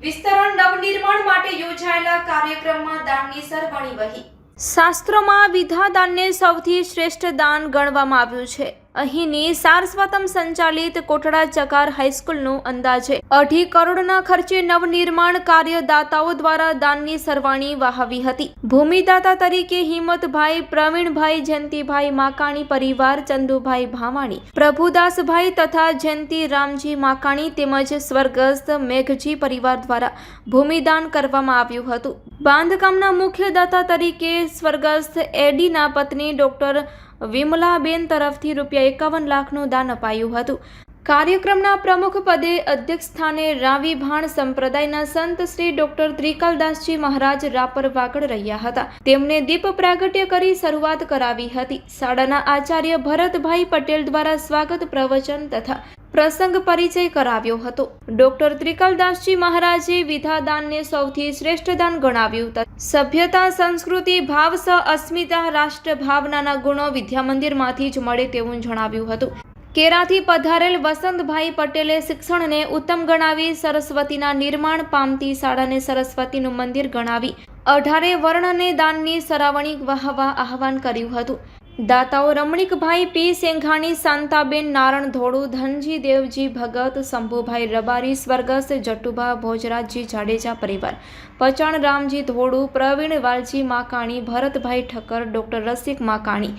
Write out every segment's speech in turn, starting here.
વિસ્તરણ નવનિર્માણ માટે યોજાયેલા કાર્યક્રમમાં દાનની સરવાણી વહી. શાસ્ત્રોમાં વિધાદાનને સૌથી શ્રેષ્ઠ દાન ગણવામાં આવ્યું છે. અહીંની સારસ્વતમ સંચાલિત કોટડા ચકાર હાઈસ્કૂલનું અંદાજે અઢી કરોડના ખર્ચે નવનિર્માણ કાર્ય દાતાઓ દ્વારા દાનની સરવાણી વહાવી હતી. ભૂમિદાતા તરીકે હિંમતભાઈ, પ્રવીણભાઈ, જયંતિભાઈ માકાણી, પરિવાર ચંદુભાઈ ભાવાણી પ્રભુદાસભાઈ તથા જયંતિ રામજી માકાણી તેમજ સ્વર્ગસ્થ મેઘજી પરિવાર દ્વારા ભૂમિદાન કરવામાં આવ્યું હતું. બાંધકામના મુખ્ય દાતા તરીકે સ્વર્ગસ્થ એડીના પત્ની ડોક્ટર વિમલાબેન તરફથી રૂપિયા એકાવન લાખનું દાન અપાયું હતું. કાર્યક્રમના પ્રમુખ પદે અધ્યક્ષ સ્થાને રાવી ભાણ સંપ્રદાયના સંત શ્રી ડોક્ટર ત્રિકલદાસજી મહારાજ રાપર વાગડ રહ્યા હતા. તેમણે દીપ પ્રાગટ્ય કરી શરૂઆત કરાવી હતી. શાળાના આચાર્ય ભરતભાઈ પટેલ દ્વારા સ્વાગત પ્રવચન તથા પ્રસંગ પરિચય કરાવ્યો હતો. ડોક્ટર ત્રિકલદાસજી મહારાજે વિધાદાનને સૌથી શ્રેષ્ઠ દાન ગણાવ્યું હતું. સભ્યતા, સંસ્કૃતિ, ભાવ સ અસ્મિતા રાષ્ટ્ર ભાવનાના ગુણો વિદ્યામંદિરમાંથી જ મળે તેવું જણાવ્યું હતું. કેરાથી પધારેલ વસંતભાઈ પટેલે શિક્ષણને ઉત્તમ ગણાવી સરસ્વતીના નિર્માણ પામતી શાળાને સરસ્વતીનું મંદિર ગણાવી અઢારે વર્ણને દાનની સરાવણી વહાવા આહવાન કર્યું હતું. દાતાઓ રમણીકભાઈ પી સેંઘાણી, શાંતાબેન નારણ ધોળુ, ધનજી દેવજી ભગત, શંભુભાઈ રબારી, સ્વર્ગસ્થ જટુભા ભોજરાજજી જાડેજા પરિવાર પચાણ રામજી ધોળુ, પ્રવીણ વાલજી માકાણી, ભરતભાઈ ઠક્કર, ડોક્ટર રસિક માકાણી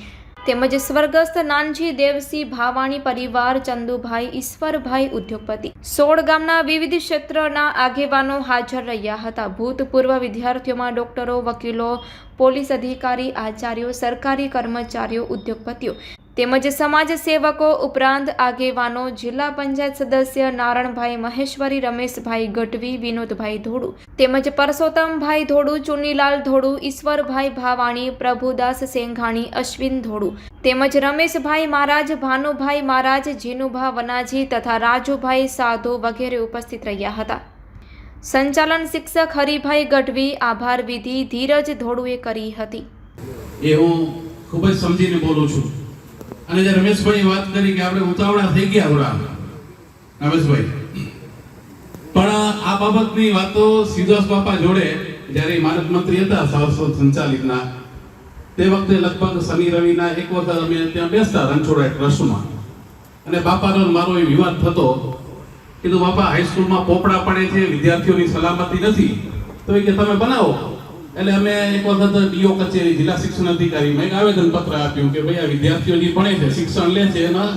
તેમજ સ્વર્ગસ્થ નાનજી દેવસિંહ ભાવાણી પરિવાર ચંદુભાઈ, ઈશ્વરભાઈ ઉદ્યોગપતિ. સોળ ગામના વિવિધ ક્ષેત્રના આગેવાનો હાજર રહ્યા હતા. ભૂતપૂર્વ વિદ્યાર્થીઓમાં ડોક્ટરો, વકીલો, પોલીસ અધિકારી, આચાર્યો, સરકારી કર્મચારીઓ, ઉદ્યોગપતિઓ. તેમજ સમાજ સેવકો ઉપરાંત આગેવાનો જિલ્લા પંચાયત સદસ્ય નારણભાઈ મહેશ્વરી, રમેશભાઈ ગઢવી, વિનોદભાઈ ધોડુ તેમજ પરસોત્તમભાઈ ધોડુ ચુનીલાલ ધોડુ ઈશ્વરભાઈ ભાવાણી, પ્રભુદાસ સેંઘાણી, અશ્વિન ધોડુ તેમજ રમેશભાઈ મહારાજ, ભાનુભાઈ મહારાજ, જીનુભા વનાજી તથા રાજુભાઈ સાધુ વગેરે ઉપસ્થિત રહ્યા હતા. સંચાલન શિક્ષક હરિભાઈ ગઢવી આભાર વિધિ ધીરજ ધોડુએ કરી હતી. એ હું ખૂબ જ સમજીને બોલું છું. અને જે રમેશભાઈ વાત કરી કે આપણે ઉતાવળા થઈ ગયા થોડા રમેશભાઈ. પણ આ બાબતની વાતો સીધાસ બાપા જોડે જ્યારે માનદ મંત્રી હતા સારસ્વત સંચાલિતના, તે વખતે લગભગ શનિ રવિના એક વખત અમે ત્યાં બેસતા રણછોડા ટ્રસ્ટમાં. અને બાપાનો મારો એ વિવાદ થતો કીધું બાપા હાઈસ્કૂલમાં પોપડા પડે છે, વિદ્યાર્થીઓની સલામતી નથી, તો એ કે તમે બનાવો. એટલે અમે એક વખત ડીઓ કચેરી, જિલ્લા શિક્ષણ અધિકારી એક આવેદન પત્ર આપ્યું કે ભાઈ આ વિદ્યાર્થીઓ ભણે છે, શિક્ષણ લે છે, એના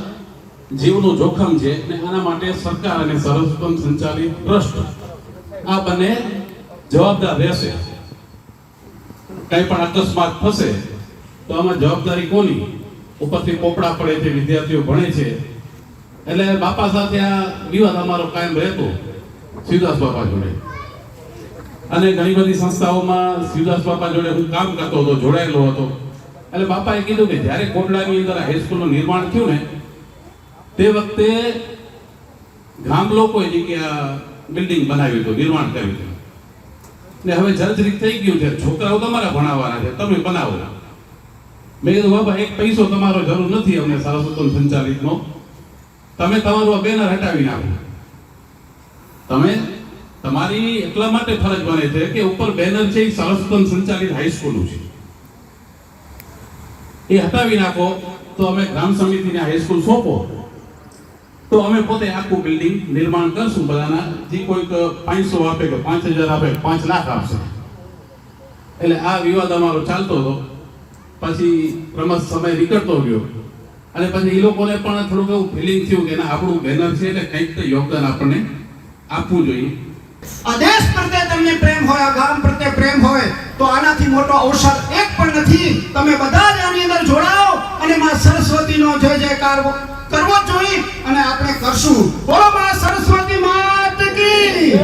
જીવનું જોખમ છે અને આના માટે સરકાર અને સર્વોત્તમ સંચાલિત ટ્રસ્ટ આ બંને જવાબદાર રહેશે. કઈ પણ અકસ્માત થશે તો આમાં જવાબદારી કોની? ઉપરથી પોપડા પડે છે, વિદ્યાર્થીઓ ભણે છે. એટલે બાપા સાથે આ વિવાદ અમારો કાયમ રહેતો. સિદ્ધાર્થ બાપા જોડે. અને ઘણી બધી સંસ્થાઓમાં શિવદાસ બાપા જોડે હું કામ કરતો હતો, જોડાયેલો હતો. એટલે બાપાએ કીધું કે જ્યારે કોટડાની અંદર હાઈસ્કૂલનું નિર્માણ થયું ને, તે વખતે ગામ લોકોએ કે આ બિલ્ડિંગ બનાવ્યું હતું, નિર્માણ કર્યું હતું. ને હવે જર્જરિત થઈ ગયું છે, છોકરાઓ તમારા ભણાવવાના છે, તમે બનાવો. મેં કીધું બાબા એક પૈસો તમારો જરૂર નથી અમને સરસ્વતમ સંચાલિતનો. તમે તમારું આ બેનર હટાવી નાખો. તમે તમારી એટલા માટે ફરજ બને છે કે ઉપર બેનર છે એ સરસ્વતન સંચાલિત હાઈસ્કૂલ છે. એ હટાવી નાખો, તો અમે ગ્રામ સમિતિને હાઈસ્કૂલ સોંપો. તો અમે પોતે આખું બિલ્ડિંગ નિર્માણ કરશું બધાના. જે કોઈક પાંચસો આપે કે પાંચ હજાર આપે, પાંચ લાખ આપશે. એટલે આ વિવાદ અમારો ચાલતો હતો. પછી રમત સમય નીકળતો ગયો. અને પછી એ લોકોને પણ થોડુંક એવું ફિલિંગ થયું કે ના, આપણું બેનર છે એટલે કંઈક તો યોગદાન આપણને આપવું જોઈએ. આ દેશ પ્રત્યે તમને પ્રેમ હોય આ ગામ પ્રત્યે પ્રેમ હોય, તો આનાથી મોટો અવસર એક પણ નથી. તમે બધા જ આની અંદર જોડાઓ અને માં સરસ્વતીનો જય જયકાર કરવો જોઈએ અને આપણે કરશું. બોલો માં સરસ્વતી માત કી.